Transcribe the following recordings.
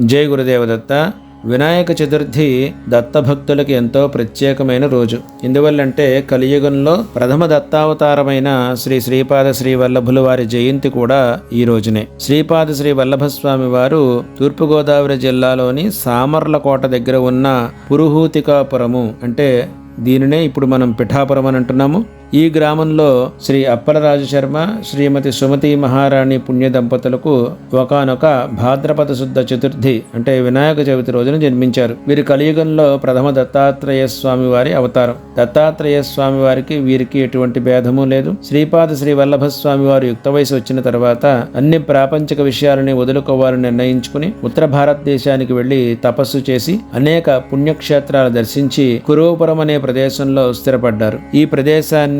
జై గురుదేవదత్త. వినాయక చతుర్థి దత్తభక్తులకి ఎంతో ప్రత్యేకమైన రోజు. ఎందువల్లంటే కలియుగంలో ప్రథమ దత్తావతారమైన శ్రీ శ్రీపాద శ్రీ వల్లభుల వారి జయంతి కూడా ఈ రోజునే. శ్రీపాద శ్రీ వల్లభస్వామి వారు తూర్పుగోదావరి జిల్లాలోని సామర్లకోట దగ్గర ఉన్న పురుహూతికాపురము అంటే దీనినే ఇప్పుడు మనం పిఠాపురం అని అంటున్నాము. ఈ గ్రామంలో శ్రీ అప్పలరాజు శర్మ శ్రీమతి సుమతి మహారాణి పుణ్య దంపతులకు ఒకనొక భాద్రపద శుద్ధ చతుర్థి అంటే వినాయక చవితి రోజున జన్మించారు. వీరి కలియుగంలో ప్రథమ దత్తాత్రేయ స్వామి వారి అవతారం. దత్తాత్రేయ స్వామి వారికి వీరికి ఎటువంటి భేదము లేదు. శ్రీపాద శ్రీ వల్లభ స్వామి వారు యుక్త వయసు వచ్చిన తర్వాత అన్ని ప్రాపంచిక విషయాలని వదులుకోవాలని నిర్ణయించుకుని ఉత్తర భారతదేశానికి వెళ్ళి తపస్సు చేసి అనేక పుణ్యక్షేత్రాలు దర్శించి కురువపురం అనే ప్రదేశంలో స్థిరపడ్డారు. ఈ ప్రదేశాన్ని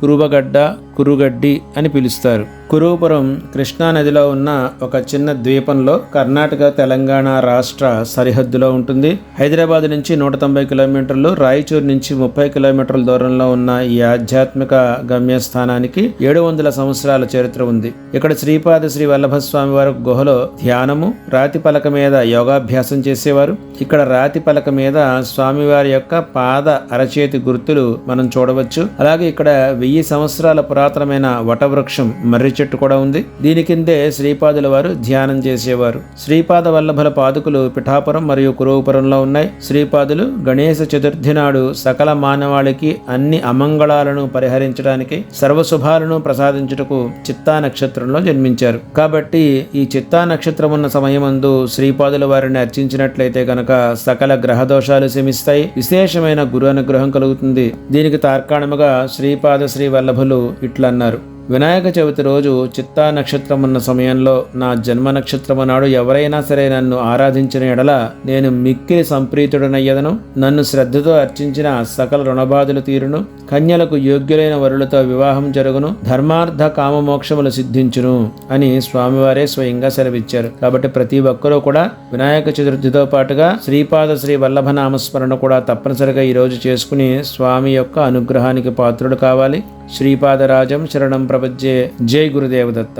కురువగడ్డ కురుగడ్డి అని పిలుస్తారు. కురుపురం కృష్ణా నదిలో ఉన్న ఒక చిన్న ద్వీపంలో కర్ణాటక తెలంగాణ రాష్ట్ర సరిహద్దులో ఉంటుంది. హైదరాబాద్ నుంచి నూట తొంభై కిలోమీటర్లు రాయచూరు నుంచి ముప్పై కిలోమీటర్ల దూరంలో ఉన్న ఈ ఆధ్యాత్మిక గమ్యస్థానానికి ఏడు వందల సంవత్సరాల చరిత్ర ఉంది. ఇక్కడ శ్రీపాద శ్రీ వల్లభస్వామి వారి గుహలో ధ్యానము రాతి పలక మీద యోగాభ్యాసం చేసేవారు. ఇక్కడ రాతి పలక మీద స్వామివారి యొక్క పాద అరచేతి గుర్తులు మనం చూడవచ్చు. అలాగే ఇక్కడ వెయ్యి సంవత్సరాల పురాతనమైన వటవృక్షం మర్రి చెట్టు కూడా ఉంది. దీని కిందే శ్రీపాదుల వారు ధ్యానం చేసేవారు. శ్రీపాద వల్లభల పాదుకులు పిఠాపురం మరియు కురువుపురంలో ఉన్నాయి. శ్రీపాదులు గణేశ చతుర్థి నాడు సకల మానవాళికి అన్ని అమంగళాలను పరిహరించడానికి సర్వశుభాలను ప్రసాదించుటకు చిత్తా నక్షత్రంలో జన్మించారు. కాబట్టి ఈ చిత్తా నక్షత్రం ఉన్న సమయమందు శ్రీపాదుల వారిని అర్చించినట్లయితే గనక సకల గ్రహ దోషాలు శమిస్తాయి. విశేషమైన గురు అనుగ్రహం కలుగుతుంది. దీనికి తార్కాణముగా శ్రీపాద శ్రీ వల్లభులు ఇట్లన్నారు వినాయక చవితి రోజు చిత్తా నక్షత్రం ఉన్న సమయంలో నా జన్మ నక్షత్రము నాడు ఎవరైనా సరే నన్ను ఆరాధించిన ఎడల నేను మిక్కిలి సంప్రీతుడనయ్యదను. నన్ను శ్రద్ధతో అర్చించిన సకల రుణబాధలు తీరును. కన్యలకు యోగ్యులైన వరులతో వివాహం జరుగును. ధర్మార్థ కామమోక్షములు సిద్ధించును అని స్వామివారే స్వయంగా సెలవిచ్చారు. కాబట్టి ప్రతి ఒక్కరూ కూడా వినాయక చతుర్థితో పాటుగా శ్రీపాద శ్రీ వల్లభ నామస్మరణ కూడా తప్పనిసరిగా ఈ రోజు చేసుకుని స్వామి యొక్క అనుగ్రహానికి పాత్రుడు కావాలి. శ్రీపాదరాజం శరణం ప్రపంచే జై గురుదేవదత్త